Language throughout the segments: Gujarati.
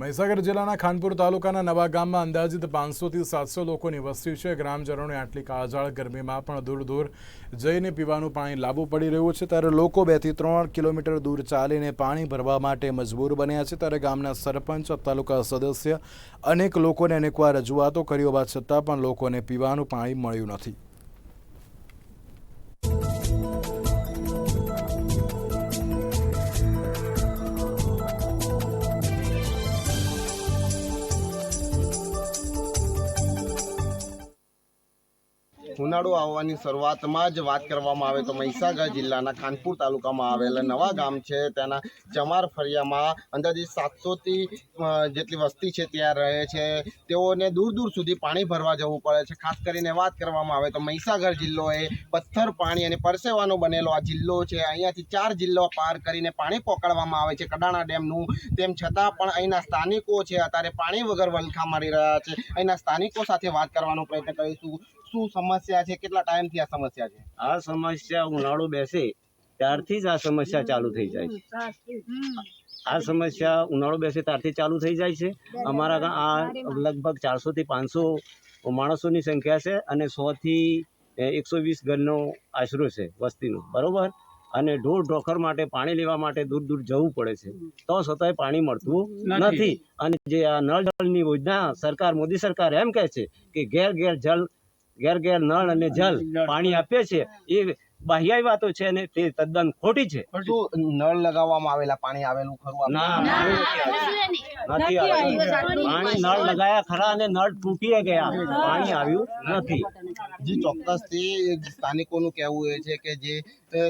મહીસાગર જિલ્લાના ખાનપુર તાલુકાના નવા ગામમાં અંદાજિત પાંચસોથી સાતસો લોકોની વસ્તી છે. ગ્રામજનોને આટલી કાળઝાળ ગરમીમાં પણ દૂર દૂર જઈને પીવાનું પાણી લાવવું પડી રહ્યું છે. ત્યારે લોકો બેથી ત્રણ કિલોમીટર દૂર ચાલીને પાણી ભરવા માટે મજબૂર બન્યા છે. ત્યારે ગામના સરપંચ, તાલુકા સદસ્ય અનેક લોકોને અનેકવાર રજૂઆતો કરી હોવા છતાં પણ લોકોને પીવાનું પાણી મળ્યું નથી. ઉનાળો આવવાની શરૂઆતમાં જ વાત કરવામાં આવે તો મહીસાગર જિલ્લાના ખાનપુર તાલુકામાં આવેલા નવા ગામ છે. ત્યાંના ચમાર ફળિયામાં અંદાજે સાતસોથી જેટલી વસ્તી છે ત્યાં રહે છે. તેઓને દૂર દૂર સુધી પાણી ભરવા જવું પડે છે. ખાસ કરીને વાત કરવામાં આવે તો મહીસાગર જિલ્લો એ પથ્થર, પાણી અને પરસેવાનો બનેલો આ જિલ્લો છે. અહીંયાથી ચાર જિલ્લો પાર કરીને પાણી પકડવામાં આવે છે. કડાણા ડેમનું, તેમ છતાં પણ અહીંના સ્થાનિકો છે. અત્યારે પાણી વગર વલખા મારી રહ્યા છે. અહીંના સ્થાનિકો સાથે વાત કરવાનો પ્રયત્ન કરીશું. શું સમસ્યા છે? કેટલા ટાઈમથી આ સમસ્યા છે? આ સમસ્યા ઉનાળો બેસે ત્યારથી જ આ સમસ્યા ચાલુ થઈ જાય છે. આ સમસ્યા ઉનાળો બેસે ત્યારથી ચાલુ થઈ જાય છે. અમારા આ લગભગ ચારસો થી પાંચસો માણસોની સંખ્યા છે અને સો થી એકસો વીસ ઘરનો આશરો છે વસ્તીનો. બરોબર? અને ઢોર ઢોખર માટે પાણી લેવા માટે દૂર દૂર જવું પડે છે. તો છતાંય પાણી મળતું નથી. અને જે આ નળ જળની યોજના સરકાર મોદી સરકાર એમ કહે છે કે ઘેર ઘેર જલ ઘેર ઘેર નળ અને જલ પાણી આપે છે એ બાહ્યાઈ વાતો છે અને તે તદ્દન ખોટી છે. નળ લગાવવામાં આવેલા પાણી આવેલું ખરું નથી પાણી નળ લગાયા ખરા અને નળ તૂટી ગયા. પાણી આવ્યું નથી. જે ચોક્કસથી સ્થાનિકોનું કહેવું એ છે કે જે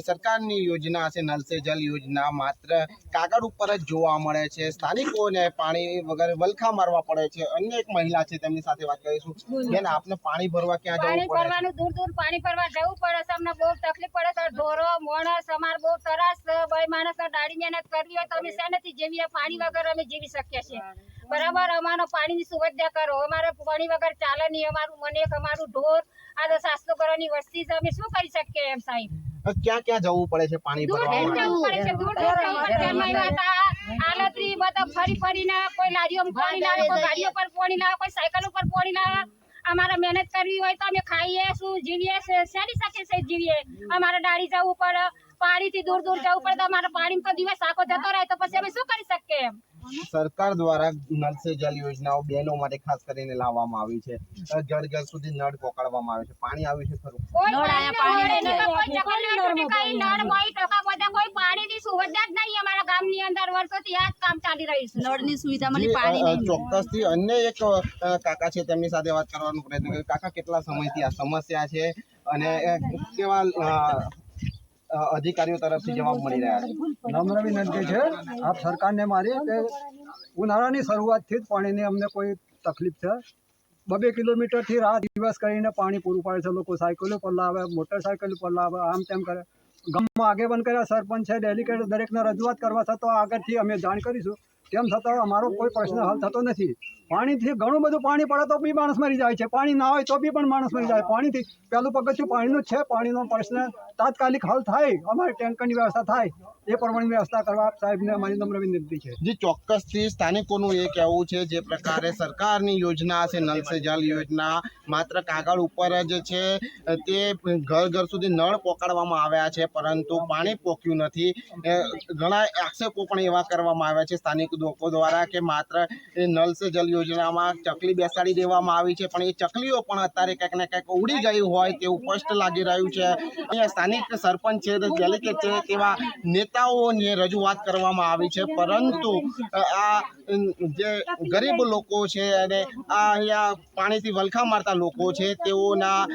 સરકારની યોજના છે નલ સે જલ યોજના માત્ર કાગળ ઉપર જ જોવા મળે છે. સ્થાનિકોને પાણી વગર વલખા મારવા પડે છે. અન્ય એક મહિલા છે તેમની સાથે વાત કરીશું. બેન આપને પાણી ભરવા ક્યાં જવું પડે ભરવાનું દૂર દૂર પાણી ભરવા જવું પડે છે. અમને બહુ તકલીફ પડે છે. ઢોરો મોણસ અમાર બહુ તરાસ. ભાઈ માણસ દાડી મહેનત કરવી હોય તો અમે શેનાથી જેવી પાણી વગર અમે જીવી શકીએ છીએ. બરાબર અમારો પાણીની સુવિધા કરો. અમારે પાણી વગર ચાલે નહીં. અમારું મને અમારું ઢોર આ તો સાતસો ઘરોની વસ્તી છે. અમે શું કરી શકીએ એમ સાહેબ? ક્યાં ક્યાં જવું પડે છે પાણી ભરવા ફરી ફરીને કોઈ પાણી લાવે કોઈ ગાડીઓ પર પાણી લાવે કોઈ સાયકલ ઉપર પાણી લાવે. અમારે મહેનત કરવી હોય તો અમે ખાઈએ શું જીવીએ શેની સાથે છે જીવીએ? અમારે ડાળી જવું પડે. પાણીથી દૂર દૂર જવું પડે તો અમારે પાણી તો દિવસ આખો જતો રહે તો પછી અમે શું કરી શકીએ એમ? સરકાર દ્વારા નળ સે જલ યોજનાઓ બહેનો માટે ખાસ કરીને લાવવામાં આવી છે. ઘર ઘર સુધી નળ પકડવામાં આવે છે. પાણી આવ્યું છે ખરું? નળ આયા પાણી કોઈ ચકલી નથી. કઈ નળ મોઈ ટકા બધા કોઈ પાણીની સુવિધા જ નહીં અમારા ગામની અંદર. વર્ષોથી આ જ કામ ચાલી રહ્યું છે. નળની સુવિધા મને પાણી નહીં. ચોક્કસથી અન્ય એક કાકા છે તેમની સાથે વાત કરવાનો પ્રયત્ન કર્યો. કાકા કેટલા સમયથી આ સમસ્યા છે? અને કેવા અધિકારીઓ તરફથી જવાબ મળી રહ્યા છે. નમ્ર વિનંતી છે. આપ સરકારને મારી કે ઉનાળાની શરૂઆતથી જ પાણીની અમને કોઈ તકલીફ છે. બબે કિલોમીટરથી રાત દિવસ કરીને પાણી પૂરું પાડે છે. લોકો સાયકલો પર લાવે, મોટરસાયકલ પર લાવે, આમ તેમ કરે. ગામમાં આગેવાન કર્યા, સરપંચ છે ડેલિકેટ દરેકને રજૂઆત કરવા છતાં આગળથી અમે જાણ કરીશું. તેમ છતાં અમારો કોઈ પ્રશ્ન હલ થતો નથી. પાણીથી ઘણું બધું પાણી પડે તો બી માણસ મરી જાય છે. પાણી ના હોય તો બી પણ માણસ મરી જાય. પાણીથી પહેલું પગથિયું પાણીનું છે. પાણીનો પ્રશ્ન તાત્કાલિક હલ થાય. અમારી ટેન્કરની વ્યવસ્થા થાય. એ પ્રમાણેની વ્યવસ્થા કરવા સાહેબને અમારી નમ્ર વિનંતી છે. જે, ચોક્કસથી સ્થાનિકોનું એ કહેવું છે, જે પ્રકારે સરકારની યોજના છે, નલ સે જલ યોજના, માત્ર કાગળ ઉપર જ છે, તે ઘર ઘર સુધી નળ પોકાડવામાં આવ્યા છે, પરંતુ પાણી પોક્યું નથી. ઘણા આક્ષેપો પણ એવા કરવામાં આવ્યા છે, સ્થાનિક લોકો દ્વારા કે માત્ર એ નલ સે જલ યોજનામાં ચકલી બેસાડી દેવામાં આવી છે, પણ એ ચકલીઓ પણ અત્યારે ક્યાંક ને ક્યાંક ઉડી ગઈ હોય તેવું સ્પષ્ટ લાગી રહ્યું છે. અહીંયા સ્થાનિક સરપંચ છે ડેલિકેટ છે, તેવા નેતાઓને રજૂઆત કરવામાં આવી છે. પરંતુ આ જે ગરીબ લોકો છે અને આ અહીંયા પાણીથી વલખા મારતા લોકો છે, તેઓના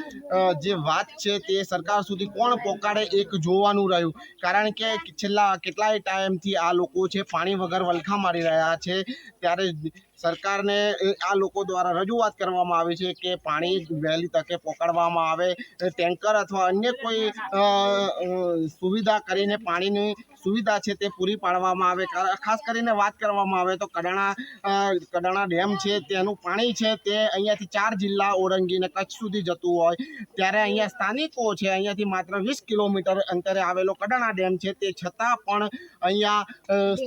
જે વાત છે તે સરકાર સુધી કોણ પોકાડે એક જોવાનું રહ્યું. કારણ કે છેલ્લા કેટલાય ટાઈમથી આ લોકો છે પાણી વગર વલખા મારી રહ્યા છે. ત્યારે સરકારને આ લોકો દ્વારા રજૂઆત કરવામાં આવી છે કે પાણી વહેલી તકે પહોંચાડવામાં આવે ટેન્કર અથવા અન્ય કોઈ સુવિધા કરીને પાણીની સુવિધા છે તે પૂરી પાડવામાં આવે. ખાસ કરીને વાત કરવામાં આવે તો કડાણા કડાણા ડેમ છે, તેનું પાણી છે તે અહીંયાથી ચાર જિલ્લા ઓળંગીને કચ્છ સુધી જતું હોય. ત્યારે અહીંયા સ્થાનિકો છે, અહીંયાથી માત્ર વીસ કિલોમીટર અંતરે આવેલો કડાણા ડેમ છે તે છતાં પણ અહીંયા